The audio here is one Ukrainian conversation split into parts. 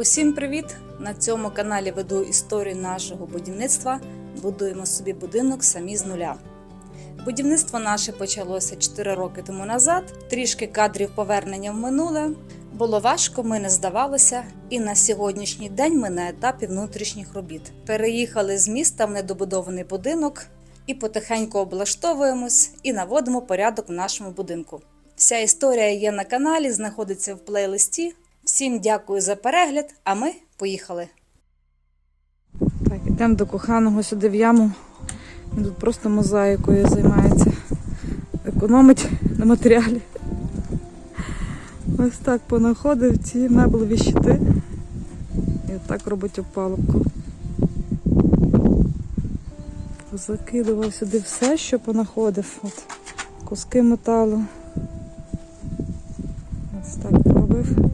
Усім привіт! На цьому каналі веду історію нашого будівництва. Будуємо собі будинок самі з нуля. Будівництво наше почалося 4 роки тому назад. Трішки кадрів повернення в минуле. Було важко, ми не здавалося, і на сьогоднішній день ми на етапі внутрішніх робіт. Переїхали з міста в недобудований будинок і потихеньку облаштовуємось і наводимо порядок в нашому будинку. Вся історія є на каналі, знаходиться в плейлисті. Всім дякую за перегляд, а ми поїхали. Так, йдемо до коханого сюди в яму. Він тут просто мозаїкою займається. Економить на матеріалі. Ось так понаходив ці меблеві щити. І отак робить опалубку. Закидував сюди все, що понаходив. От, куски металу. Ось так робив.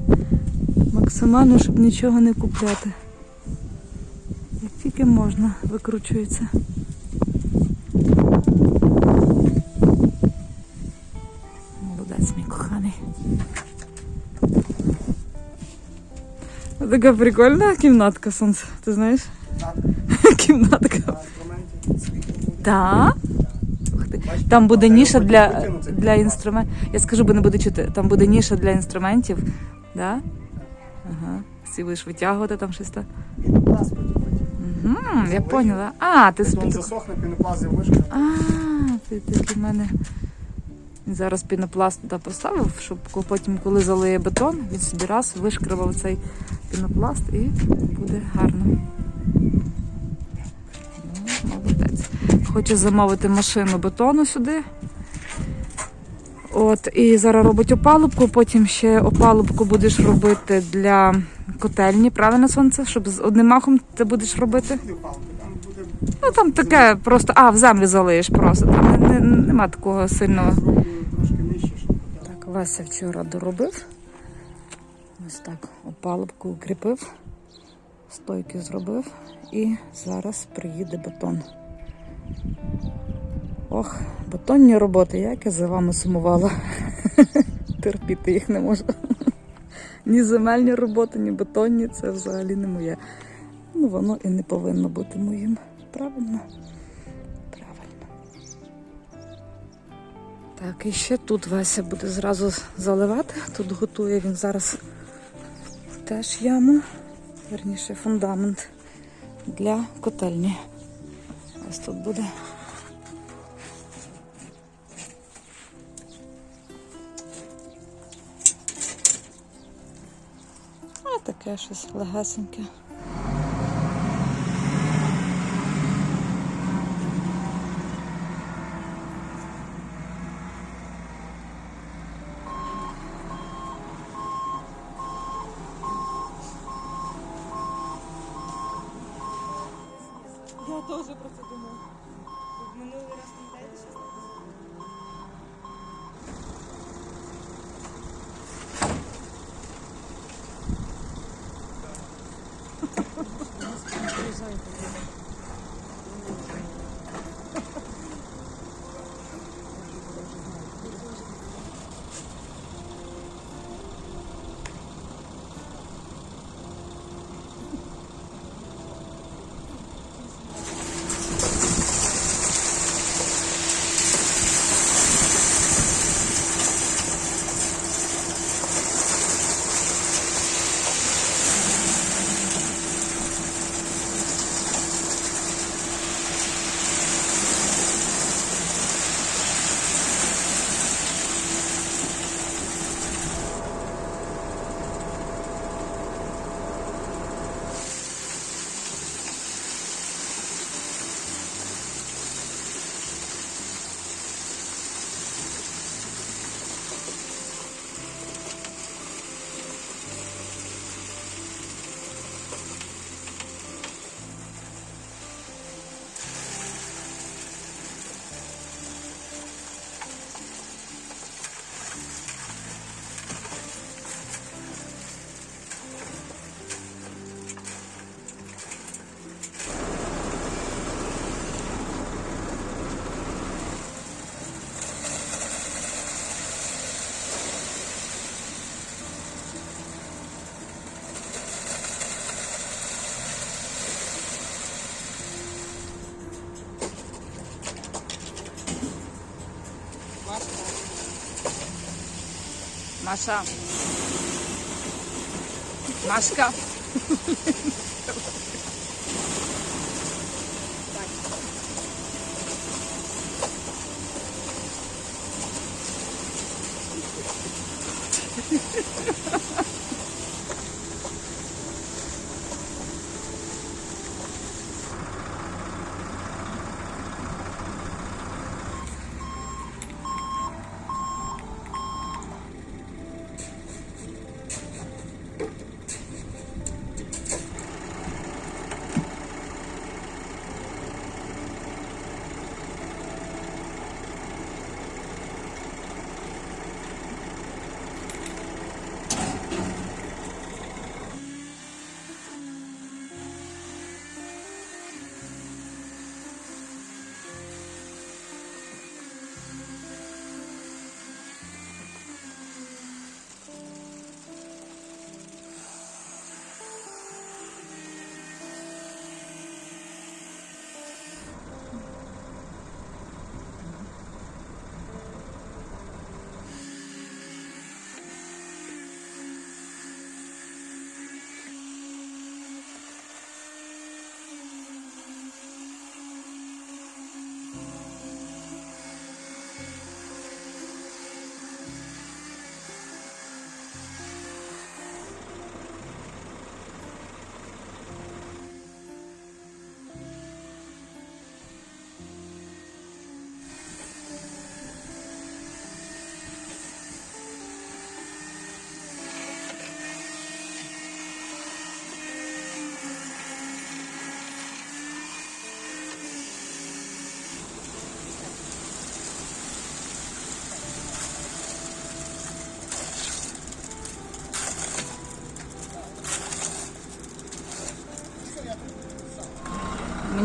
Максимально, щоб нічого не купляти. Як тільки можна, викручується. Молодець, мій коханий. Така прикольна кімнатка, сонце. Ти знаєш? Кімнатка. Так. Там буде ніша для, для інструментів. Я скажу, бо не буде чути. Там буде ніша для інструментів. Да? Ага. Будеш витягувати там щось так. Пінопласт потім. Угу, я поняла. А, ти Потім спід... засохне пінопласт і вишка. А, ти такий в мене. Він зараз пінопласт туди поставив, щоб ко- потім, коли залиє бетон, він собі раз вишкривав цей пінопласт і буде гарно. Ну, молодець. Хоче замовити машину бетону сюди. От, і зараз робить опалубку, потім ще опалубку будеш робити для котельні, правильно сонце? Щоб з одним махом ти будеш робити? Ну там таке просто, а, в землю залиєш просто. Там не, не, нема такого сильного. Так, Вася вчора доробив. Ось так опалубку укріпив, стойки зробив і зараз приїде бетон. Ох, бетонні роботи, як я за вами сумувала. Терпіти їх не можу. Ні земельні роботи, ні бетонні це взагалі не моє. Ну, воно і не повинно бути моїм. Правильно? Правильно. Так, і ще тут Вася буде зразу заливати. Тут готує він зараз теж яму, верніше фундамент для котельні. Ось тут буде. Таке щось легесеньке. Я теж про це думала. Maşa. Maşka.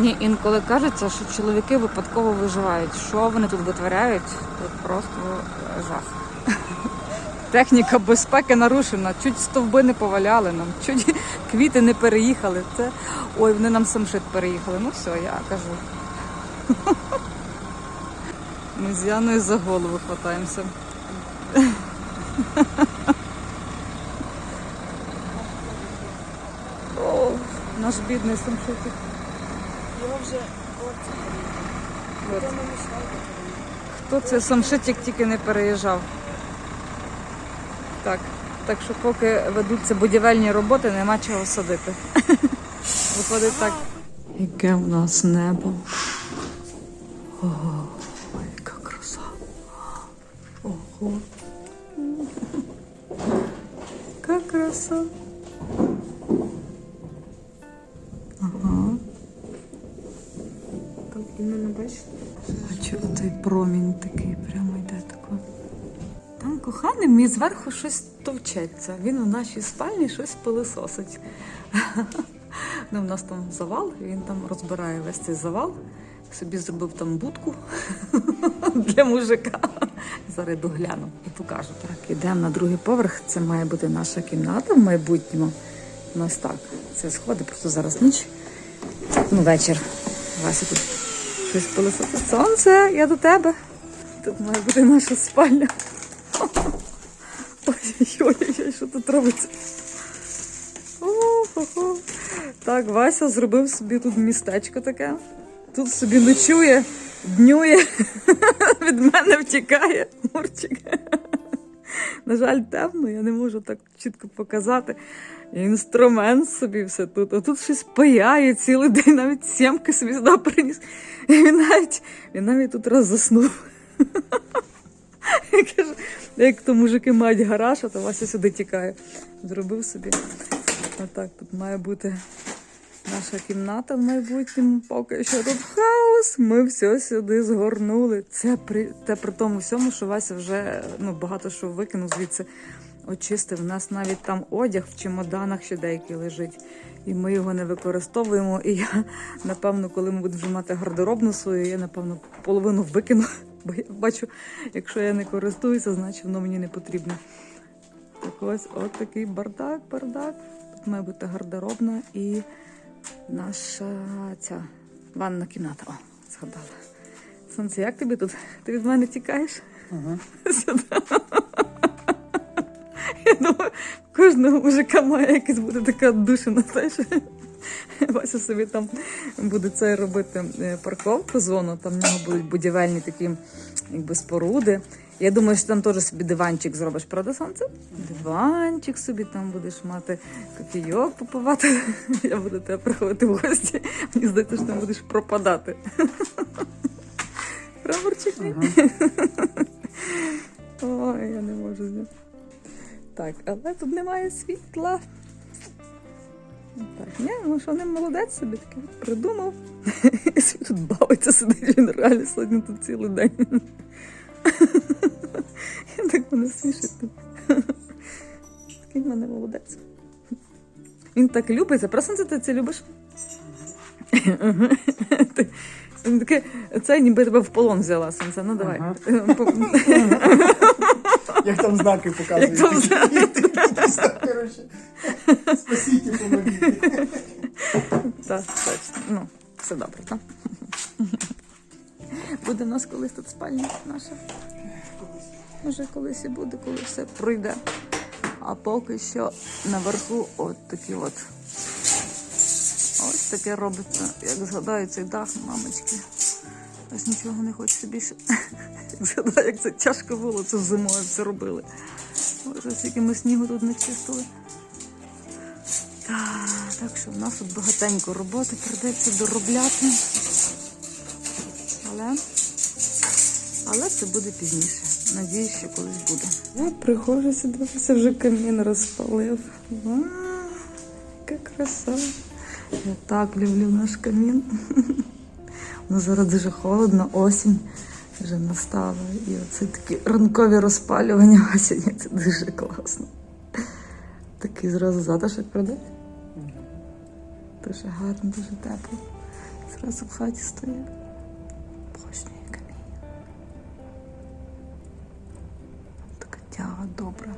Мені інколи кажеться, що чоловіки випадково виживають. Що вони тут витворяють? Тут просто жах. Техніка безпеки нарушена, чуть стовби не поваляли нам, чуть квіти не переїхали. Це ой, вони нам самшит переїхали. Ну все, я кажу. Ми з Яною за голову хватаємося. О, наш бідний самшитик. Його вже От. Хто це самшитик тільки не переїжджав? Так. Так що поки ведуться будівельні роботи, нема чого садити. Виходить так. Яке в нас небо. А чого той промінь такий прямо йде тако? Там коханий мій зверху щось товчеться. Він у нашій спальні щось пилисосить. Ну, у нас там завал, він там розбирає весь цей завал. Собі зробив там будку для мужика. Зараз йду гляну і покажу. Так, ідемо на другий поверх. Це має бути наша кімната в майбутньому. У нас так. Це сходи, просто зараз ніч. Ну, вечір. Вася тут щось пилососить. Сонце, я до тебе. Тут має бути наша спальня. Ой-ой-ой, що тут робиться? О-хо-хо. Так, Вася зробив собі тут містечко таке. Тут собі ночує, днює, від мене втікає. Мурчик. На жаль, темно, я не можу так чітко показати. Інструмент собі все тут. А тут щось паяє цілий день, навіть сімки собі сюди приніс. І він навіть, він навіть тут раз заснув. Я кажу, як то мужики мають гараж, а то Вася сюди тікає. Зробив собі. Отак, тут має бути наша кімната в майбутньому. Поки що тут хаос. Ми все сюди згорнули. Це при те при тому всьому, що Вася вже ну, багато що викинув звідси. Очистив. У нас навіть там одяг в чемоданах ще деякий лежить. І ми його не використовуємо. І я, напевно, коли ми будемо вже мати гардеробну свою, я, напевно, половину викину. Бо я бачу, якщо я не користуюся, значить воно мені не потрібно. Так ось от такий бардак, бардак. Тут має бути гардеробна і наша ця ванна кімната. О, згадала. Сонце, як тобі тут? Ти від мене тікаєш? Ага. Сюди. Думаю, кожного мужика має якась буде така душина. Вася собі там буде це робити е, парковку зону, там в нього будуть будівельні такі якби споруди. Я думаю, що там теж собі диванчик зробиш, правда, сонце? Диванчик собі там будеш мати кофійок попивати. Я буду тебе приходити в гості. Мені здається, що там будеш пропадати. Праворчик? Ой, я не можу з ним. Так, але тут немає світла. Так, ні, ну що не молодець собі таки придумав. Тут бавиться сидить, він реально сьогодні тут цілий день. Я так мене смішить. Такий в мене молодець. Він так любить. Про сонце ти це любиш? Він таке, це ніби тебе в полон взяла сонце. Ну давай. Як там знаки показують. Як там знаки. Коротше, спасіть, помогіть. Так, точно. Ну, все добре, так? Буде в нас колись тут спальня наша. Може, колись і буде, коли все пройде. А поки що наверху от такі от. Ось таке робиться. Як згадаю цей дах, мамочки. Ось нічого не хочеться більше. Згадаю, як це тяжко було, це зимою все робили. Ось скільки ми снігу тут не чистили. Так, що в нас тут багатенько роботи прийдеться доробляти. Але, але це буде пізніше. Надіюсь, що колись буде. Я приходжу сюди, вже камін розпалив. Вау, яка краса. Я так люблю наш камін. Ну, зараз дуже холодно, осінь вже настала. І оце такі ранкові розпалювання. Сьогодні це дуже класно. Такий зразу затишок, правда? Дуже гарно, дуже тепло. Зразу в хаті стою. Божнює камінь. Така тяга добра.